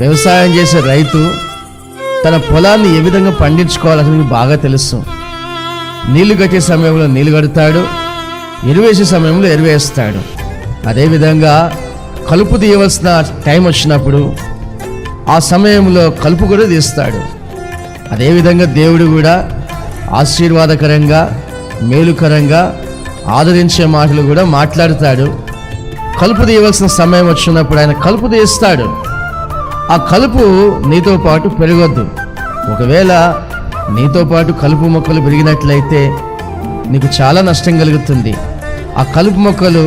వ్యవసాయం చేసే రైతు తన పొలాన్ని ఏ విధంగా పండించుకోవాలని బాగా తెలుసు. నీళ్ళు కట్టే సమయంలో నీళ్ళు కడతాడు ఎరువేసే సమయంలో ఎరువేస్తాడు అదేవిధంగా కలుపు తీయవలసిన టైం వచ్చినప్పుడు ఆ సమయంలో కలుపు కూడా తీస్తాడు. అదేవిధంగా దేవుడు కూడా ఆశీర్వాదకరంగా మేలుకరంగా ఆదరించే మాటలు కూడా మాట్లాడతాడు. కలుపు తీయవలసిన సమయం వచ్చినప్పుడు ఆయన కలుపు తీస్తాడు. ఆ కలుపు నీతో పాటు పెరగొద్దు. ఒకవేళ నీతో పాటు కలుపు మొక్కలు పెరిగినట్లయితే నీకు చాలా నష్టం కలుగుతుంది. ఆ కలుపు మొక్కలు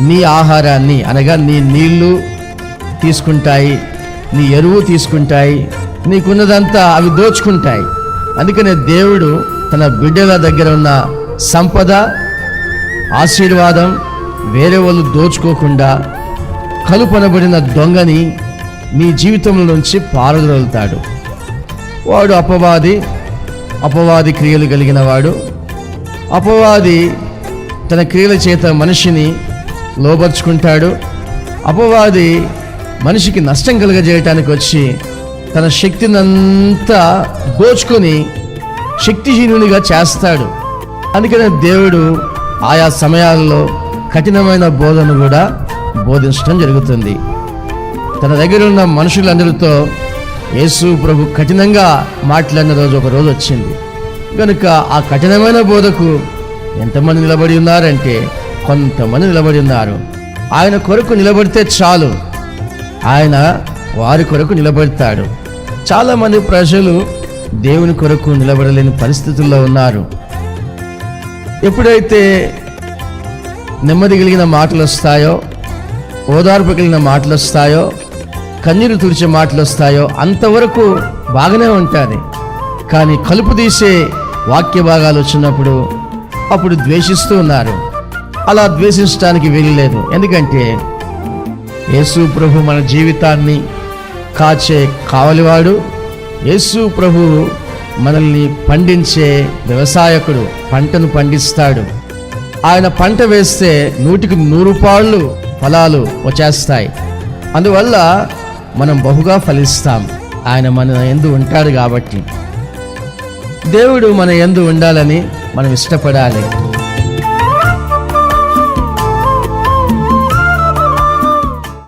నీ ఆహారాన్ని అనగా నీ నీళ్ళు తీసుకుంటాయి నీ ఎరువు తీసుకుంటాయి నీకున్నదంతా అవి దోచుకుంటాయి. అందుకనే దేవుడు తన బిడ్డల దగ్గర ఉన్న సంపద ఆశీర్వాదం వేరే వాళ్ళు దోచుకోకుండా కలుపనబడిన దొంగని నీ జీవితంలో నుంచి పారదొలుతాడు. వాడు అపవాది అపవాది క్రియలు కలిగిన వాడు. అపవాది తన క్రియల చేత మనిషిని లోపరుచుకుంటాడు అపవాది మనిషికి నష్టం కలుగజేయటానికి వచ్చి తన శక్తినంతా దోచుకొని శక్తిహీనునిగా చేస్తాడు. అందుకనే దేవుడు ఆయా సమయాల్లో కఠినమైన బోధను కూడా బోధించడం జరుగుతుంది. తన దగ్గర ఉన్న మనుషులందరితో యేసు ప్రభు కఠినంగా మాట్లాడిన రోజు ఒక రోజు వచ్చింది. కనుక ఆ కఠినమైన బోధకు ఎంతమంది నిలబడి ఉన్నారంటే కొంతమంది నిలబడి ఉన్నారు. ఆయన కొరకు నిలబడితే చాలు. ఆయన వారి కొరకు నిలబడతాడు. చాలామంది ప్రజలు దేవుని కొరకు నిలబడలేని పరిస్థితుల్లో ఉన్నారు. ఎప్పుడైతే నెమ్మది కలిగిన మాటలు వస్తాయో ఓదార్పు కలిగిన మాటలు వస్తాయో కన్నీరు తుడిచే మాటలు వస్తాయో అంతవరకు బాగానే ఉంటుంది. కానీ కలుపు తీసే వాక్య భాగాలు వచ్చినప్పుడు అప్పుడు ద్వేషిస్తూ ఉన్నారు. అలా ద్వేషించడానికి వెళ్ళలేదు ఎందుకంటే యేసు ప్రభు మన జీవితాన్ని కాచే కావలివాడు యేసు ప్రభు మనల్ని పండించే వ్యవసాయకుడు పంటను పండిస్తాడు. ఆయన పంట వేస్తే నూటికి నూరు పాళ్ళు ఫలాలు వచ్చేస్తాయి. అందువల్ల మనం బహుగా ఫలిస్తాం. ఆయన మన ఎందు ఉంటాడు కాబట్టి. దేవుడు మన ఎందు ఉండాలని మనం ఇష్టపడాలి.